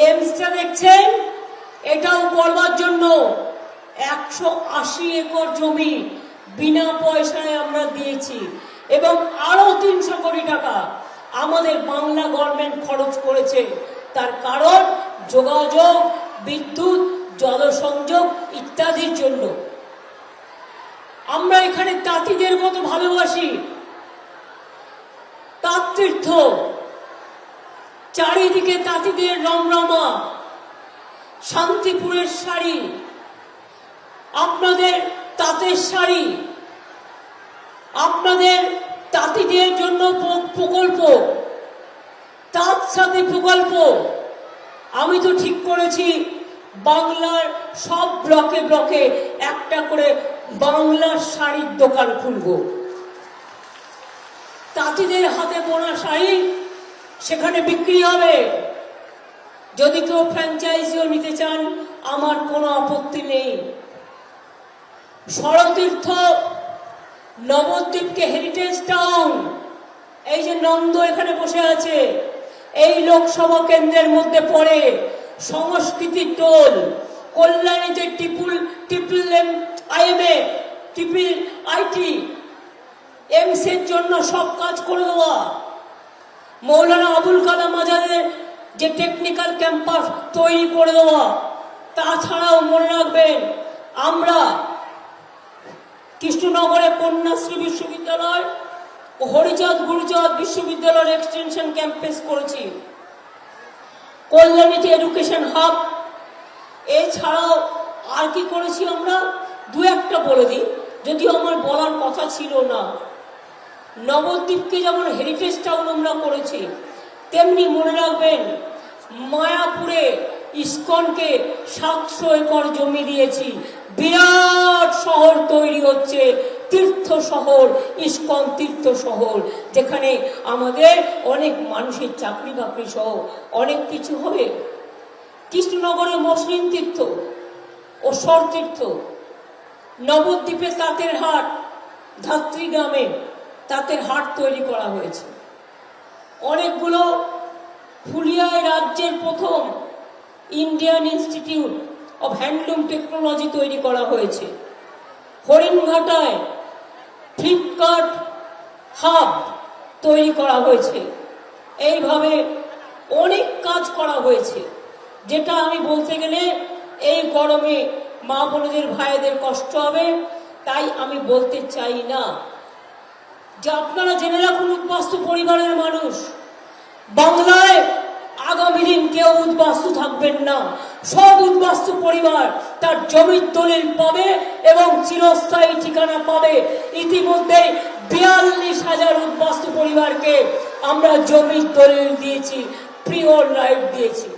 এমসটা দেখছেন? এটাও করবার জন্য একশো আশি একর জমি বিনা পয়সায় আমরা দিয়েছি। এবং আরও তিনশো কোটি টাকা আমাদের বাংলা গভর্নমেন্ট খরচ করেছে। তার কারণ যোগাযোগ, বিদ্যুৎ, জলসংযোগ ইত্যাদির জন্য। আমরা এখানে তাঁতিদের কত ভালোবাসি। তাঁত তীর্থ। চারিদিকে তাঁতিদের রমরমা। শান্তিপুরের শাড়ি, আপনাদের তাঁতের শাড়ি, আপনাদের তাঁতিদের জন্য প্রকল্প, তাঁত সাথে প্রকল্প। আমি তো ঠিক করেছি, বাংলার সব ব্লকে ব্লকে একটা করে বাংলার শাড়ির দোকান খুলবো। তাঁতিদের হাতে বোনা শাড়ি সেখানে বিক্রি হবে। যদি কেউ ফ্র্যাঞ্চাইজিও নিতে চান, আমার কোনো আপত্তি নেই। শরতীর্থ নবদ্বীপকে হেরিটেজ টাউন এই যে নন্দ এখানে বসে আছে, এই লোকসভা কেন্দ্রের মধ্যে পড়ে সংস্কৃতির টোল কল্যাণীতে টিপুল, টিপল এম আইএমএ টিপিল আইটি এমসের জন্য সব কাজ করে দেওয়া। মৌলানা আবুল কালাম আজাদের যে টেকনিক্যাল ক্যাম্পাস তৈরি করে দেওয়া, তাছাড়াও মনে রাখবেন, আমরা কৃষ্ণনগরে কন্যাশ্রী বিশ্ববিদ্যালয় ও হরিচাঁদ গুরুচাঁদ বিশ্ববিদ্যালয়ের এক্সটেনশন ক্যাম্পাস করেছি। কল্যাণীতে এডুকেশন হাব এছাড়াও আর কি করেছি আমরা? দু একটা বলে দিই, যদিও আমার বলার কথা ছিল না। নবদ্বীপকে যেমন হেরিটেজ টাউন আমরা করেছি, তেমনি মনে রাখবেন মায়াপুরে ইস্কনকে সাতশো একর জমি দিয়েছি। বিরাট শহর তৈরি হচ্ছে, তীর্থ শহর, ইস্কন তীর্থ শহর, যেখানে আমাদের অনেক মানুষের চাকরি বাকরি সহ অনেক কিছু হবে। কৃষ্ণনগরে মসলিম তীর্থ ও সর তীর্থ, নবদ্বীপে তাঁতের হাট, ধাত্রী গ্রামে তাঁতের হাট তৈরি করা হয়েছে। অনেকগুলো ফুলিয়ায় রাজ্যের প্রথম Indian Institute of handloom technology তৈরি করা হয়েছে। হরিণঘাটায় ফ্লিপকার্ট হাব তৈরি করা হয়েছে। এইভাবে অনেক কাজ করা হয়েছে। যেটা আমি বলতে গেলে এই গরমে মা বোনদের ভাইদের কষ্ট হবে, তাই আমি বলতে চাই না। যে আপনারা জেনে রাখুন উদ্বাস্তু পরিবারের মানুষ, বাংলায় আগামী দিন কেউ উদ্বাস্তু থাকবেন না। সব উদ্বাস্তু পরিবার তার জমির দলিল পাবে এবং চিরস্থায়ী ঠিকানা পাবে। ইতিমধ্যে বিয়াল্লিশ হাজার উদ্বাস্তু পরিবারকে আমরা জমির দলিল দিয়েছি প্রিয় রাইট দিয়েছি।